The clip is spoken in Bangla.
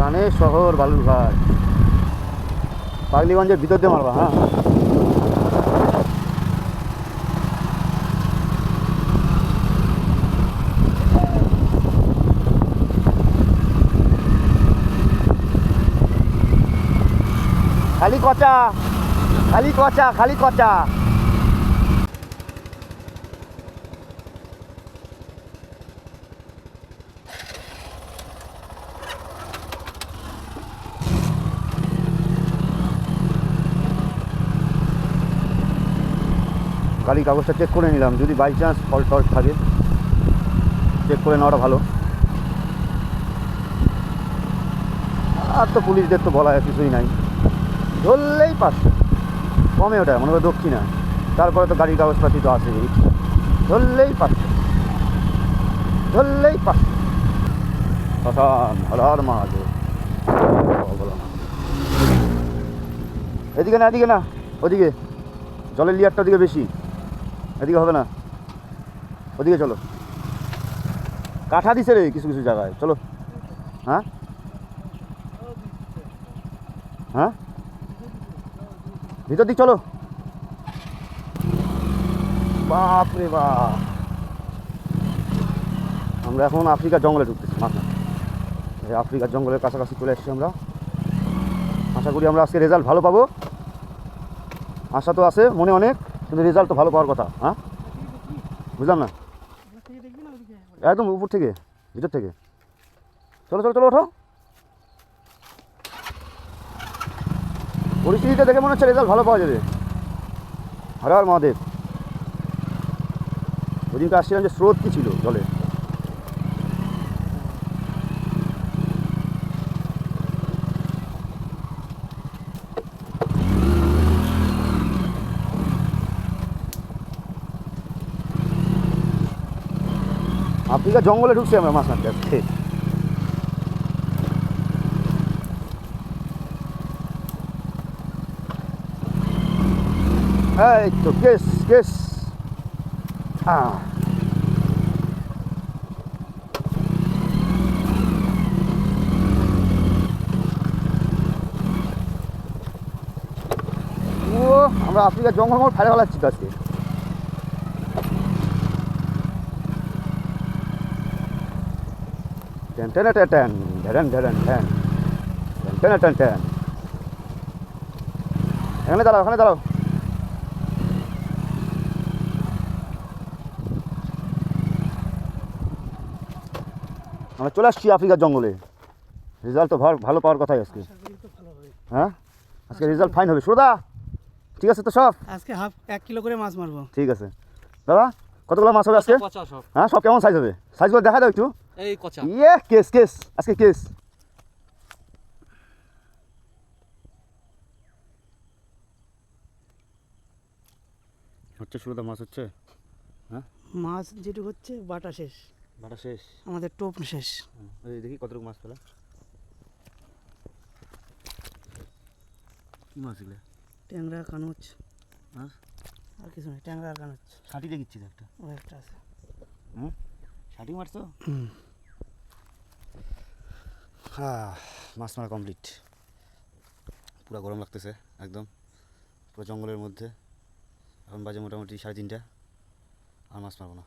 প্রাণের শহর বালুরঘাট। পাগলিগঞ্জের ভিতর দিয়ে মারবা হ্যাঁ? খালি কচা খালি কচা খালি কচা। গাড়ি কাগজটা চেক করে নিলাম, যদি বাই চান্স ফল টল থাকে। চেক করে নেওয়াটা ভালো। আর তো পুলিশদের তো বলা কিছুই নাই। ধরলেই পাচ্ছে কমে ওটা, মনে হয় দক্ষিণা। তারপরে তো গাড়ির কাগজপাতি তো আছে। ধরলেই পাচ্ছে ধরলেই পাচ্ছে শ্মশান হলার মহাদেব এদিকে না এদিকে না। ওদিকে। জলের লিয়ারটা ওদিকে বেশি। এদিকে হবে না। ওদিকে চলো। কাঠা দিছে রে কিছু কিছু জায়গায়। চলো। হ্যাঁ? হ্যাঁ? ভিতর দিক চলো। বাপ রে বাপ। আমরা এখন আফ্রিকার জঙ্গলে ঢুকতেছি, মাথা। আফ্রিকার জঙ্গলের কাছাকাছি চলে এসেছি আমরা। আশা করি আমরা আজকে রেজাল্ট ভালো পাবো। আশা তো আছে, মনে অনেক। কিন্তু রেজাল্ট তো ভালো পাওয়ার কথা হ্যাঁ? বুঝলাম না? একদম উপর থেকে, ভিতর থেকে। চলো চলো চলো, ওঠো। পরিস্থিতিটা দেখে মনে হচ্ছে রেজাল্ট ভালো পাওয়া যাবে। হরে হর মহাদেব। ওদিনকে আসছিলাম যে স্রোত কী ছিল জলে? আফ্রিকা জঙ্গলে ঢুকছি আমরা মাছ মারতে আজকে এই তো কেস কেস হ্যাঁ ও আমরা আফ্রিকার জঙ্গল মল ফেলে ফেলাচ্ছি তো আজকে টেন টেন টেন টেন ঢেন ঢেন টেন টেন টেন টেন এখানে দাঁড়াও এখানে দাঁড়াও। আমরা চলে আসছি আফ্রিকার জঙ্গলে। রেজাল্ট তো ভালো ভালো পাওয়ার কথাই আজকে। হ্যাঁ? আজকে রেজাল্ট ফাইন হবে। সুরদা ঠিক আছে তো সব? আজকে হাফ এক কিলো করে মাছ মারবো। ঠিক আছে। দাদা কতগুলো মাছ হবে আজকে? হ্যাঁ সব কেমন সাইজ হবে? সাইজগুলো দেখা দাও একটু। এই কচা। ইয়ে কেস কেস আজকে কেস। হচ্ছে সুরদা মাছ হচ্ছে? হ্যাঁ? মাছ যেটুকু হচ্ছে বাটা শেষ। বাটা শেষ? আমাদের টোপ শেষ। এই দেখি কতটুকু মাছ পেলাম। কি মাছ এগুলো? ট্যাংরা কানুচ। হ্যাঁ? আর কিছু নেই ট্যাংরা আর কানুচ। ষাটি দেখিচ্ছি তো একটা। ও একটা আছে। হুম? ষাটি তো? হুম। হ্যাঁ মাছ মারা কমপ্লিট পুরো গরম লাগতেছে, একদম। পুরো জঙ্গলের মধ্যে। এখন বাজে মোটামুটি সাড়ে তিনটা। আর মাছ মারবো না।